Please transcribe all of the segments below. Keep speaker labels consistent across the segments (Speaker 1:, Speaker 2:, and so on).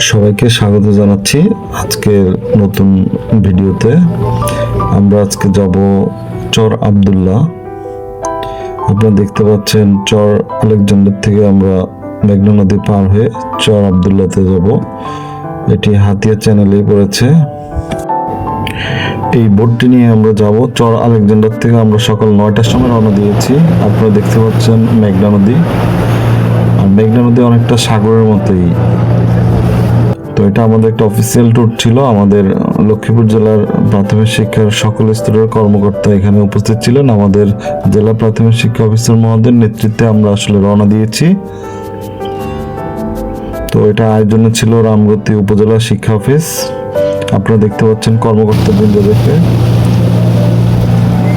Speaker 1: সবাইকে স্বাগত জানাচ্ছি আজকের নতুন ভিডিওতে। আমরা আজকে যাব চর আবদুল্লাহ। আপনারা দেখতে পাচ্ছেন চর আলেকজান্ডার থেকে আমরা মেঘনা নদী পার হয়ে চর আবদুল্লাতে যাব। এটি হাতিয়া চ্যানেলেই পড়েছে। এই বোটটি নিয়ে আমরা যাব। চর আলেকজান্ডার থেকে আমরা সকাল নয়টার সময় রওনা দিয়েছি। আপনারা দেখতে পাচ্ছেন মেঘনা নদী। আর মেঘনা নদী অনেকটা সাগরের মতোই। এটা আমাদের একটা অফিসিয়াল ট্যুর ছিল। আমাদের লক্ষ্মীপুর জেলার প্রাথমিক শিক্ষার সকল স্তরের কর্মকর্তা এখানে উপস্থিত ছিলেন। আমাদের জেলা প্রাথমিক শিক্ষা অফিসার মহোদয়ের নেতৃত্বে আমরা আসলে রওনা দিয়েছি। তো এটা আয়োজনে ছিল রামগতি উপজেলা শিক্ষা অফিস। আপনারা দেখতে পাচ্ছেন কর্মকর্তা বৃন্দদেরকে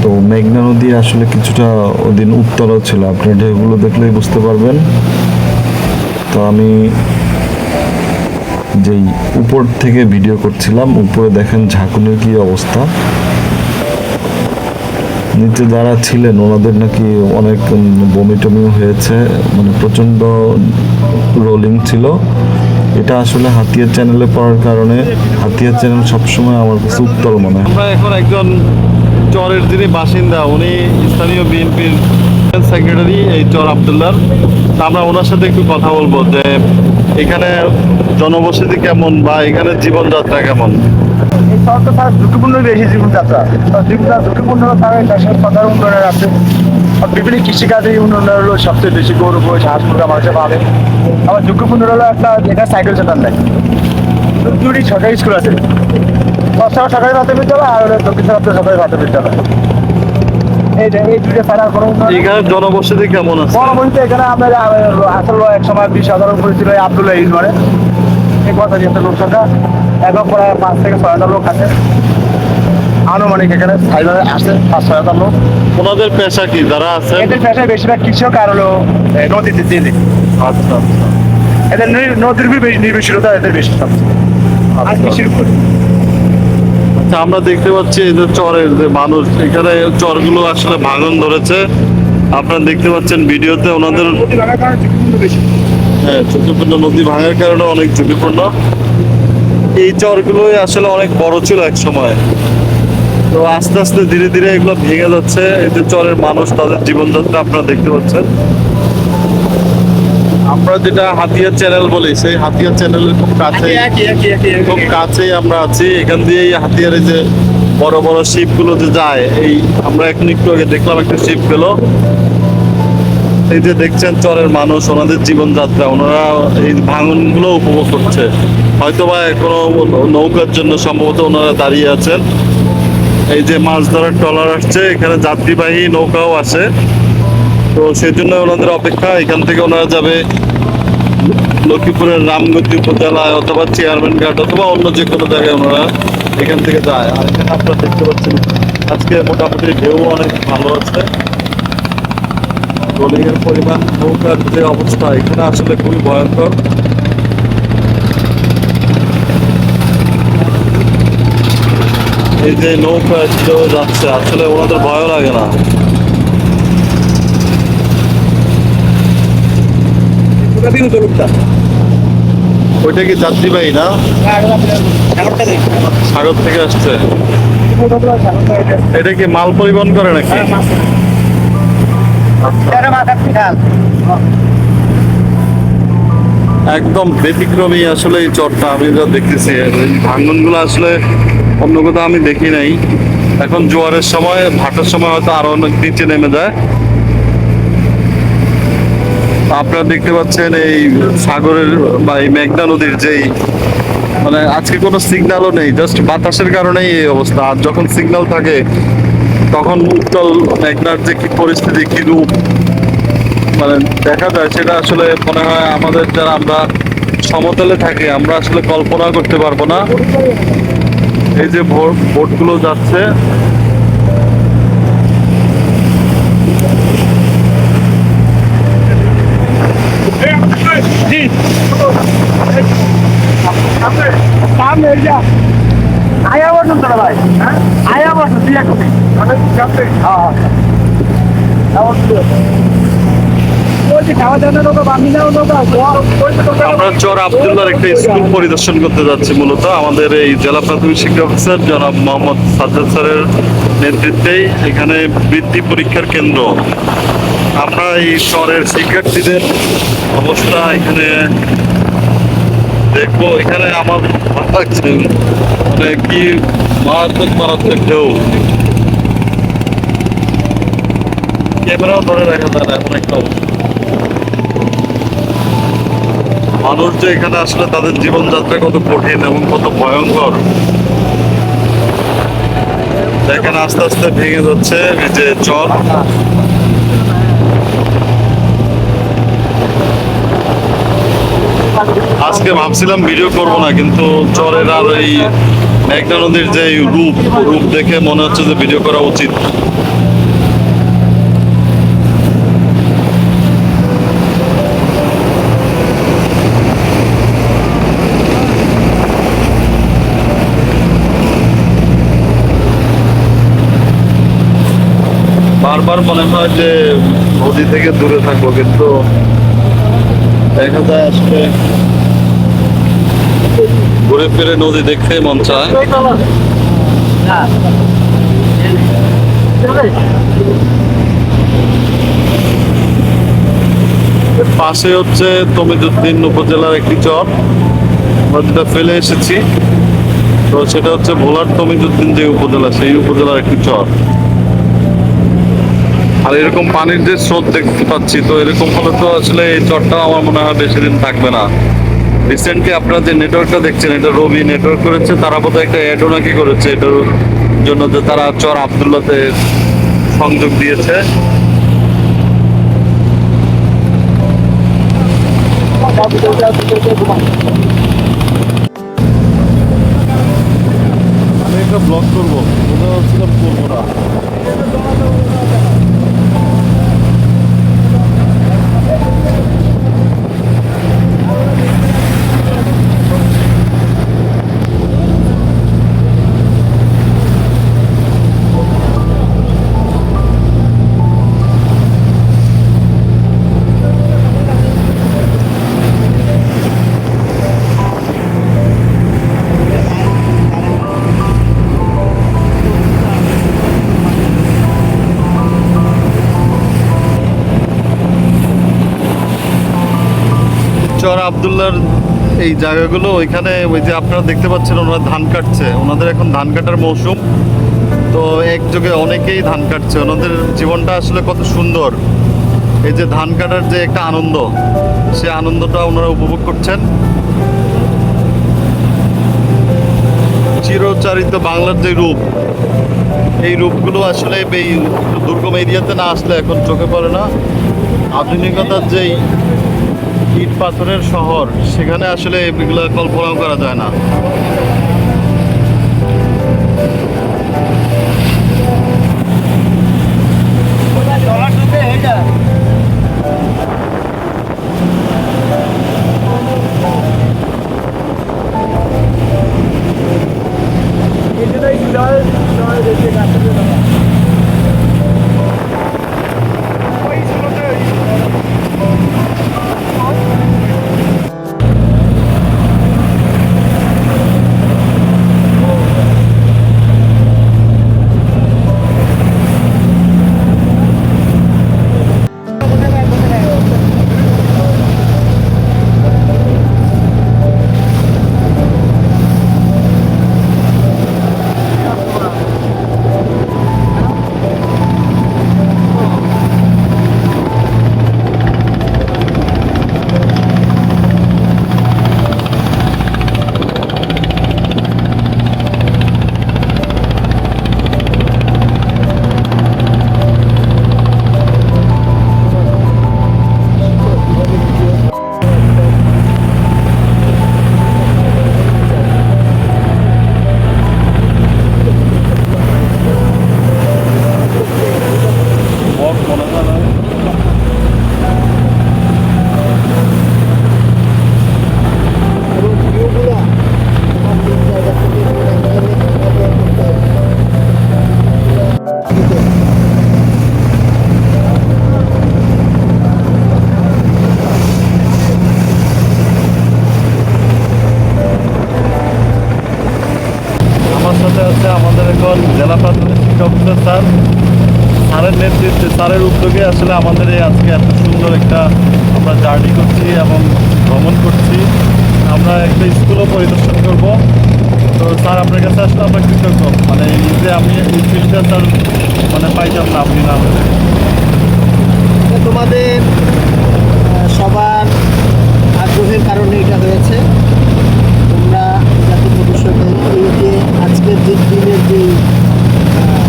Speaker 1: তো মেঘনা নদী আসলে কিছুটা ওদিন উত্তরও ছিল। আপনি ঢেউগুলো দেখলেই বুঝতে পারবেন। তো আমি যেই উপর থেকে ভিডিও করছিলাম, উপরে দেখেন ঝাঁকুনির কি অবস্থা। নিচে যারা ছিলেন, ওনাদের নাকি অনেক বমি টমিও হয়েছে মানে প্রচণ্ড রোলিং ছিল। এটা আসলে হাতিয়ার চ্যানেলে পড়ার কারণে, হাতিয়ার চ্যানেল সবসময় আমার কাছে উত্তর মনে হয়।
Speaker 2: আমরা এখন একজন চরের যিনি বাসিন্দা, উনি স্থানীয় বিএনপির সেক্রেটারি এই চর আবদুল্লার। তা আমরা ওনার সাথে একটু কথা বলব যে এখানে জনবসতি কেমন বা এখানে জীবনযাত্রা কেমন?
Speaker 3: এই শহরটা তার ঝুঁকিপূর্ণ বেশি জীবনযাত্রা। জীবনযাত্রা ঝুঁকিপূর্ণ তার সাধারণ উন্নয়নের আছে। বিভিন্ন কৃষিকাজে উন্নয়ন হলো সবচেয়ে বেশি গৌরব হয়েছে হাঁস মুরগা মানুষের পাবে আবার ঝুঁকিপূর্ণ হলো একটা যেটা সাইকেল চালান নেই। দুটি সরকারি স্কুল আছে। দশটা সরকারি প্রাথমিক বিদ্যালয় আর দক্ষিণ সরকারি প্রাথমিক বিদ্যালয়।
Speaker 2: এখানে জনবসতি কেমন আছে?
Speaker 3: বড় এখানে আমরা আসলে এক সময় বিশ হাজার করেছিল এই আবদুল্লাহ ইউনিয়নে এই কথা যেতে লোক সংখ্যা এখন প্রায় পাঁচ থেকে ছয় হাজার লোক আছে। আনুমানিক এখানে সাইবারে আসে পাঁচ ছয় হাজার লোক।
Speaker 2: ওনাদের পেশা কি? যারা আছে
Speaker 3: এদের পেশায় বেশিরভাগ কৃষক আর হলো নদীতে দিয়ে
Speaker 2: আচ্ছা
Speaker 3: এদের নদী- নদীর উপর নির্ভরশীলতা এদের বেশি কৃষির উপর।
Speaker 2: আচ্ছা আমরা দেখতে পাচ্ছি এই যে চরের যে মানুষ, এখানে চরগুলো আসলে ভাঙন ধরেছে। আপনারা দেখতে পাচ্ছেন ভিডিওতে ওনাদের হ্যাঁ ঝুঁকিপূর্ণ নদী ভাঙার কারণে অনেক ঝুঁকিপূর্ণ। এই চরগুলোই আসলে অনেক বড় ছিল এক সময়। তো আস্তে আস্তে ধীরে ধীরে এগুলো ভেঙে যাচ্ছে। এই যে চরের মানুষ, তাদের জীবনযাত্রা আপনারা দেখতে পাচ্ছেন। আমরা যেটা হাতিয়ার চ্যানেল বলি সেই হাতিয়ার চ্যানেলের খুব কাছে খুব কাছেই আমরা আছি। এখান দিয়ে এই হাতিয়ারে যে বড় বড় শিপগুলো যে যায় এই আমরা এখন একটু আগে দেখলাম একটা শিপ গেল এই যে দেখছেন চরের মানুষ ওনাদের জীবনযাত্রা ওনারা এই ভাঙনগুলো উপভোগ করছে। হয়তো বা কোনো নৌকার জন্য সম্ভবত ওনারা দাঁড়িয়ে আছেন। এই যে মাছ ধরার ট্রলার আসছে এখানে যাত্রীবাহী নৌকাও আছে তো সেই জন্য ওনাদের অপেক্ষা, এখান থেকে ওনারা যাবে লক্ষ্মীপুরের রামগতি উপজেলায় অথবা চেয়ারম্যান ঘাট অথবা অন্য যে কোনো জায়গায় ওনারা এখান থেকে যায়। আর এখানে আপনারা দেখতে পাচ্ছেন, আজকে মোটামুটি ঢেউ অনেক ভালো আছে। রোলিংয়ের পরিমাণ, নৌকার যে অবস্থা, এখানে আসলে খুবই ভয়ঙ্কর। এই যে নৌকা যাচ্ছে, আসলে ওনাদের ভয় লাগে না। ওইটা কি যাত্রীবাহী না? সাগর থেকে আসছে। এটা কি মাল পরিবহন করে নাকি? একদম ব্যতিক্রমী আসলে এই চরটা আমি যা দেখতেছি ভাঙ্গনগুলো আসলে অন্য কোথাও আমি দেখি নাই। এখন জোয়ারের সময় ভাটার সময় হয়তো আরও অনেক নিচে নেমে যায়। আপনারা দেখতে পাচ্ছেন এই সাগরের বা এই মেঘনা নদীর যেই মানে আজকে কোনো সিগন্যালও নেই জাস্ট বাতাসের কারণেই এই অবস্থা। আর যখন সিগন্যাল থাকে, তখন উত্তল মেঘনার যে কি পরিস্থিতি, কি রূপ মানে দেখা যায়, সেটা আসলে মনে হয় আমাদের যারা আমরা সমতলে থাকি, আমরা আসলে কল্পনা করতে পারব না। এই যে ভোট ভোটগুলো যাচ্ছে
Speaker 3: সামনে এই যা আয়া বসুন তোরা ভাই হ্যাঁ আয়া বসুন তুই এখন মানে হ্যাঁ হ্যাঁ ওই যে খাওয়া দাওয়া নৌকা বামিনাও নৌকা ওই যে নৌকা
Speaker 2: আমরা চর আবদুল্লাহর একটা স্কুল পরিদর্শন করতে যাচ্ছি মূলত। আমাদের এই জেলা প্রাথমিক শিক্ষা অফিসার জনাব মোহাম্মদ সাজ্জাদ স্যারের এখানে বৃত্তি পরীক্ষার কেন্দ্র। আমরা এই শহরের শিক্ষার্থীদের অবস্থা এখানে দেখব। এখানে আমার ভালো লাগছে। মানে কি মারাত্মক মারাত্মক ঢেউ। ক্যামেরাও ধরে রাখা যায় এমন একটা মানুষ যে এখানে আসলে তাদের জীবনযাত্রা কত কঠিন এবং কত ভয়ঙ্কর। এখানে আস্তে আস্তে ভেঙে যাচ্ছে এই যে চর। আজকে ভাবছিলাম ভিডিও করব না, কিন্তু চরের আর এই মেঘনা নদীর যে রূপ রূপ দেখে মনে হচ্ছে যে ভিডিও করা উচিত বারবার মনে যে নদী থেকে দূরে থাকব, কিন্তু দেখা যায় আসলে ঘুরে ফিরে নদী দেখতে মন চায়। পাশে হচ্ছে তমিজুদ্দিন উপজেলার একটি চর। যেটা ফেলে এসেছি, তো সেটা হচ্ছে ভোলার তমিজুদ্দিন যে উপজেলা, সেই উপজেলার একটি চর। আর এরকম পানির যে স্রোত দেখতে পাচ্ছি, তো এরকম হলে তো আসলে এই চরটা আমার মনে হয় বেশি দিন থাকবে না। রিসেন্টলি আপনারা যে নেটওয়ার্কটা দেখছেন, এটা রবি নেটওয়ার্ক করেছে, তারা বোধহয় একটা অ্যাডও নাকি করেছে, এটার জন্য যে তারা চর আবদুল্লাতে সংযোগ দিয়েছে। আমি একটা ব্লগ করব, ওটা ভাবছিলাম করব না। আবদুল্লার এই জায়গাগুলো, ওইখানে ওই যে আপনারা দেখতে পাচ্ছেন ওনারা ধান কাটছে। ওনাদের এখন ধান কাটার মৌসুম। তো একযোগে অনেকেই ধান কাটছে। ওনাদের জীবনটা আসলে কত সুন্দর। এই যে ধান কাটার যে একটা আনন্দ, সে আনন্দটা ওনারা উপভোগ করছেন। চিরচারিত বাংলার যে রূপ, এই রূপগুলো আসলে এই দুর্গম এরিয়াতে না আসলে এখন চোখে পড়ে না। আধুনিকতার যেই ইট পাথরের শহর সেখানে আসলে এগুলো কল্পনাও করা যায় না। স্যারের উদ্যোগে আসলে আমাদের এই আজকে এত সুন্দর একটা আমরা জার্নি করছি এবং ভ্রমণ করছি। আমরা একটা স্কুলও পরিদর্শন করব। তো স্যার, আপনার কাছে আসলে আমরা কৃতজ্ঞ। মানে যে আমি এই ফিল্ডটা স্যার মানে পাইতাম না আপনি না
Speaker 4: তোমাদের সবার আগ্রহের কারণে এটা হয়েছে তোমরা যাতে ভবিষ্যতে এই যে আজকের যে দিনের যে আহ,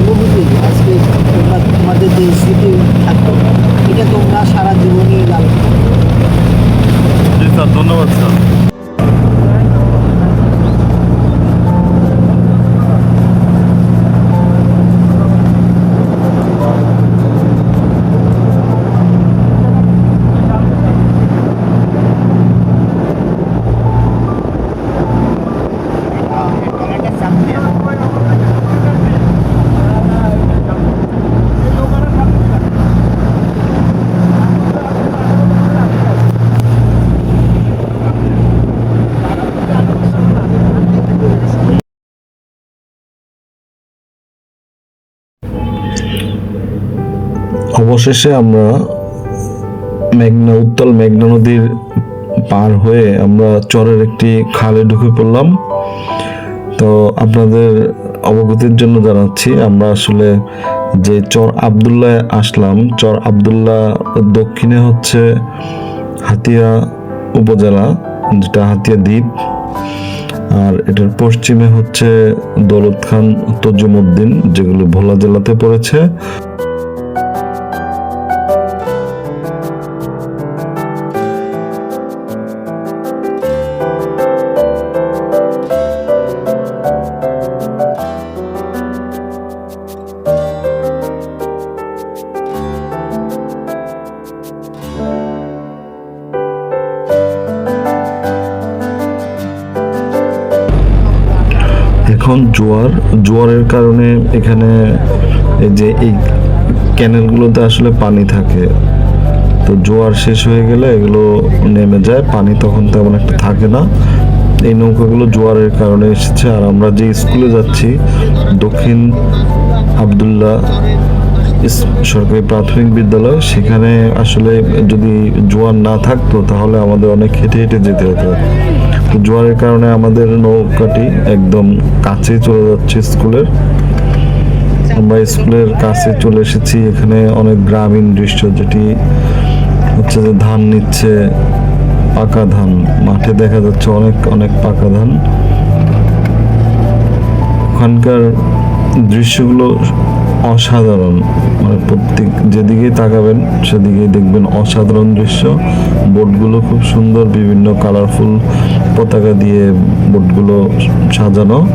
Speaker 4: অনুভূতি আজকে তোমরা তোমাদের যে স্মৃতি থাকতো এটা তোমরা সারা জীবনই লাভ করবে।
Speaker 2: জি স্যার ধন্যবাদ স্যার
Speaker 1: অবশেষে আমরা মেঘনা, উত্তাল মেঘনা নদীর পার হয়ে আমরা চরের একটি খালে ঢুকে পড়লাম। তো আপনাদের অবগতির জন্য জানাচ্ছি, আমরা আসলে যে চর আবদুল্লাহ আসলাম, চর আবদুল্লাহ দক্ষিণে হচ্ছে হাতিয়া উপজেলা, যেটা হাতিয়া দ্বীপ। আর এটার পশ্চিমে হচ্ছে দৌলত খান তজুমুদ্দিন, যেগুলো ভোলা জেলাতে পড়েছে। এখানে যে এই ক্যানেলগুলোতে আসলে পানি থাকে। তো জোয়ার শেষ হয়ে গেলে এগুলো নেমে যায়। পানি তখন তেমন একটা থাকে না। এই নৌকাগুলো জোয়ারের কারণে এসেছে। আর আমরা যে স্কুলে যাচ্ছি, দক্ষিণ আবদুল্লাহ সরকারি প্রাথমিক বিদ্যালয়, সেখানে আসলে যদি জোয়ার না থাকতো, তাহলে আমাদের অনেক হেঁটে হেঁটে যেতে হতো। তো জোয়ারের কারণে আমাদের নৌকাটি একদম কাছেই চলে যাচ্ছে স্কুলের। আমরা স্কুলের কাছে চলে এসেছি। এখানে অনেক গ্রামীণ দৃশ্য, যেটি হচ্ছে যে ধান নিচ্ছে পাকা ধান। মাঠে দেখা যাচ্ছে অনেক অনেক পাকা ধান। ওখানকার দৃশ্যগুলো অসাধারণ। মানে প্রত্যেক, যেদিকেই তাকাবেন, সেদিকেই দেখবেন অসাধারণ দৃশ্য। বোটগুলো খুব সুন্দর, বিভিন্ন কালারফুল পতাকা দিয়ে বোটগুলো সাজানো।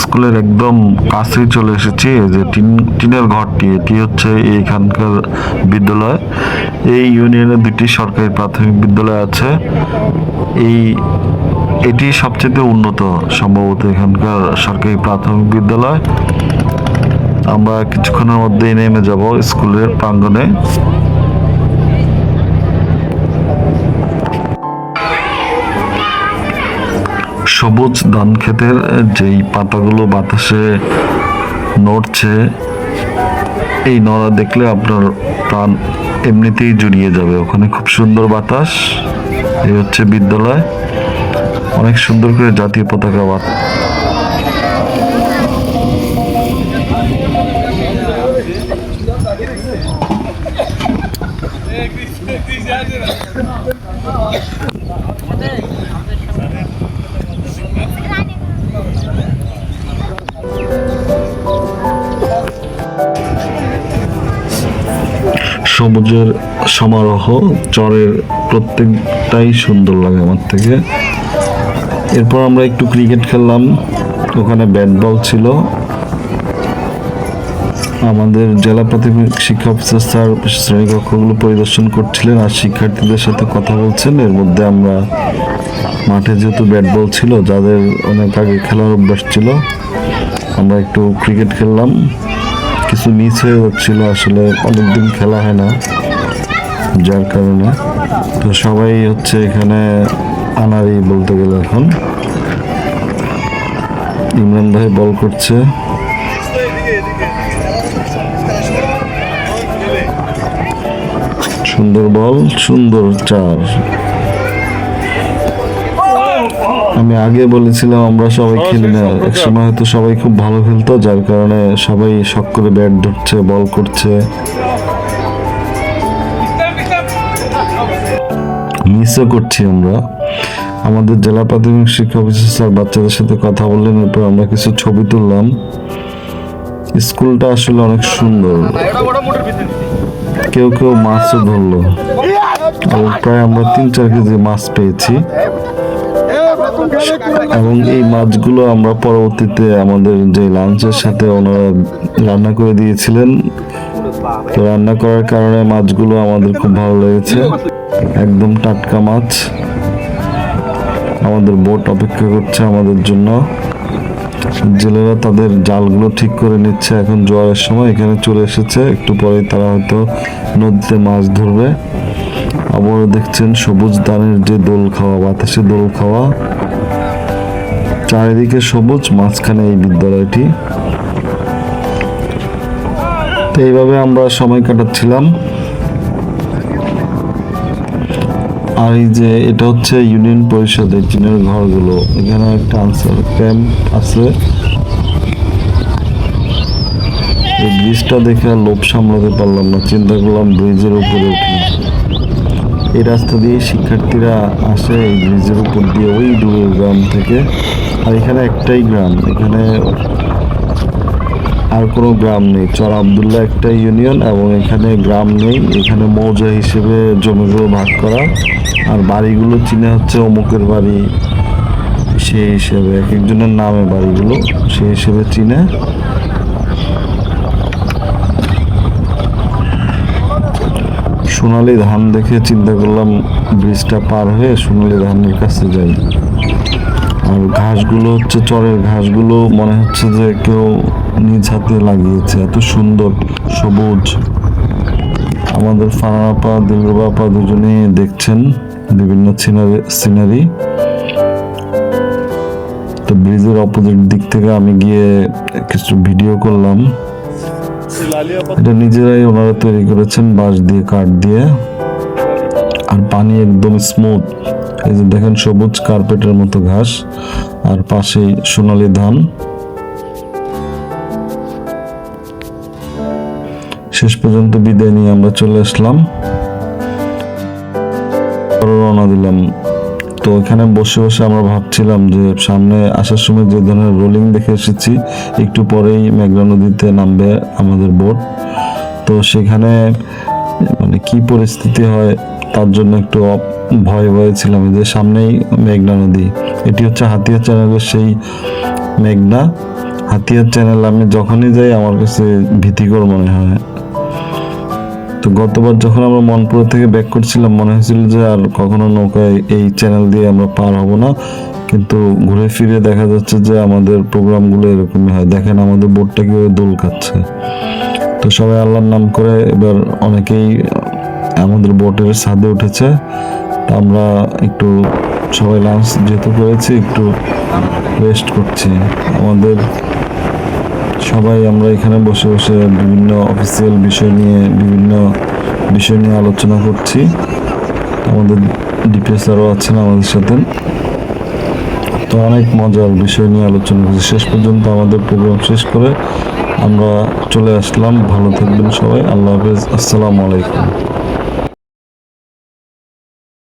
Speaker 1: স্কুলের একদম কাছেই চলে এসেছি যে টিন, টিনের ঘরটি, এটি হচ্ছে এইখানকার বিদ্যালয়। এই ইউনিয়নে দুটি সরকারি প্রাথমিক বিদ্যালয় আছে। এই, এটি সবচেয়ে উন্নত সম্ভবত এখানকার সরকারি প্রাথমিক বিদ্যালয়। আমরা কিছুক্ষণের মধ্যেই নেমে যাব স্কুলের প্রাঙ্গণে। সবুজ ধান ক্ষেতের যেই পাতাগুলো বাতাসে নড়ছে, এই নড়া দেখলে আপনার প্রাণ এমনিতেই জুড়িয়ে যাবে। ওখানে খুব সুন্দর বাতাস, এই হচ্ছে বিদ্যালয়। অনেক সুন্দর করে জাতীয় পতাকা সবুজের সমারোহ, চরের প্রত্যেকটাই সুন্দর লাগে আমার থেকে। এরপর আমরা একটু ক্রিকেট খেললাম। ওখানে ব্যাট বল ছিল। আমাদের জেলা প্রাথমিক শিক্ষা অফিসার স্যার শ্রেণীকক্ষগুলো পরিদর্শন করছিলেন আর শিক্ষার্থীদের সাথে কথা বলছেন। এর মধ্যে আমরা মাঠে যেহেতু ব্যাট বল ছিল, যাদের অনেক আগে খেলার অভ্যাস ছিল, আমরা একটু ক্রিকেট খেললাম। কিছু মিস হয়ে যাচ্ছিল আসলে অনেকদিন খেলা হয় না, যার কারণে। তো সবাই হচ্ছে এখানে আনারি বলতে গেলে এখন। ইমরান ভাই বল করছে। সুন্দর বল সুন্দর চার। আমি আগে বলেছিলাম আমরা সবাই খেলি না একসময় হয়তো সবাই খুব ভালো খেলতো যার কারণে সবাই শখ করে ব্যাট ধরছে বল করছে। মিসও করছি আমরা। আমাদের জেলা প্রাথমিক শিক্ষা অফিসার স্যার বাচ্চাদের সাথে কথা বললেন এরপর আমরা কিছু ছবি তুললাম। স্কুলটা আসলে অনেক সুন্দর। কেউ কেউ মাছও ধরলো। প্রায় আমরা তিন চার কেজি মাছ পেয়েছি। এবং এই মাছগুলো আমরা পরবর্তীতে আমাদের যে লাঞ্চের সাথে ওনারা রান্না করে দিয়েছিলেন, তো রান্না করার কারণে মাছগুলো আমাদের খুব ভালো লেগেছে। একদম টাটকা মাছ। আমাদের বোট অপেক্ষা করছে আমাদের জন্য। জেলেরা তাদের জালগুলো ঠিক করে নিচ্ছে এখন জোয়ারের সময়, এখানে চলে এসেছে। একটু পরে তারা হয়তো নদীতে মাছ ধরবে। আবার দেখছেন সবুজ দানের যে দোল খাওয়া বাতাসে দোল খাওয়া। চারিদিকে সবুজ, মাঝখানে এই বিদ্যালয়টি। তো এইভাবে আমরা সময় কাটাচ্ছিলাম। আর এই যে এটা হচ্ছে ইউনিয়ন পরিষদের টিনের ঘরগুলো। এখানে একটা আনসার ক্যাম্প আছে। এই ব্রিজটা দেখে লোভ সামলাতে পারলাম না, চিন্তা করলাম ব্রিজের উপরে উঠি। এই রাস্তা দিয়ে শিক্ষার্থীরা আসে এই ব্রিজের উপর দিয়ে ওই দূরের গ্রাম থেকে। আর এখানে একটাই গ্রাম, এখানে আর কোনো গ্রাম নেই। চর আবদুল্লাহ একটা ইউনিয়ন এবং এখানে গ্রাম নেই, এখানে মৌজা হিসেবে জমিগুলো ভাগ করা। আর বাড়িগুলো চিনে হচ্ছে অমুকের বাড়ি, সেই হিসেবে এক একজনের নামে বাড়িগুলো, সেই হিসেবে চিনে। সোনালি ধান দেখে চিন্তা করলাম, ব্রিজটা পার হয়ে সোনালি ধানের কাছে যাই। আর ঘাসগুলো হচ্ছে, চরের ঘাসগুলো মনে হচ্ছে যে কেউ নিজ হাতে লাগিয়েছে। এত সুন্দর, সবুজ। আমাদের ফানাপা দিলরুবাপা দুজনেই দেখছেন বিভিন্ন সিনারি সিনারি। তো ব্রিজের অপোজিট দিক থেকে আমি গিয়ে কিছু ভিডিও করলাম। এটা নিজেরাই ওনারা তৈরি করেছেন বাঁশ দিয়ে, কাঠ দিয়ে। আর পানি একদম স্মুথ এই যে দেখেন সবুজ কার্পেটের মতো ঘাস, আর পাশেই সোনালি ধান। শেষ পর্যন্ত বিদায় নিয়ে আমরা চলে আসলাম। রওনা দিলাম। তো এখানে বসে বসে আমরা ভাবছিলাম যে সামনে আসার সময় যে ধরনের রোলিং দেখে এসেছি, একটু পরেই মেঘনা নদীতে নামবে আমাদের বোট। তো সেখানে মানে কি পরিস্থিতি হয় তার জন্য একটু ভয়ে ভয়ে ছিলাম। যে সামনেই মেঘনা নদী। এটি হচ্ছে হাতিয়া চ্যানেলের সেই মেঘনা। হাতিয়ার চ্যানেল আমি যখনই যাই, আমার কাছে ভীতিকর মনে হয়। তো গতবার যখন আমরা মনপুর থেকে ব্যাক করছিলাম, মনে হয়েছিল যে আর কখনো নৌকায় এই চ্যানেল দিয়ে আমরা পার হব না। কিন্তু ঘুরে ফিরে দেখা যাচ্ছে যে আমাদের প্রোগ্রামগুলো এরকমই হয়। দেখেন আমাদের বোটটা কীভাবে দোল খাচ্ছে তো সবাই আল্লাহর নাম করে এবার অনেকেই আমাদের বোটের ছাদে উঠেছে। আমরা একটু সবাই লাঞ্চ যেহেতু করেছি একটু রেস্ট করছি। আমাদের সবাই আমরা এখানে বসে বসে বিভিন্ন অফিসিয়াল বিষয় নিয়ে, বিভিন্ন বিষয় নিয়ে আলোচনা করছি। আমাদের ডিপিএস আরও আছেন আমাদের সাথে। তো অনেক মজার বিষয় নিয়ে আলোচনা করছি শেষ পর্যন্ত আমাদের প্রোগ্রাম শেষ করে আমরা চলে আসলাম। ভালো থাকবেন সবাই। আল্লাহ হাফেজ। আসসালামু আলাইকুম।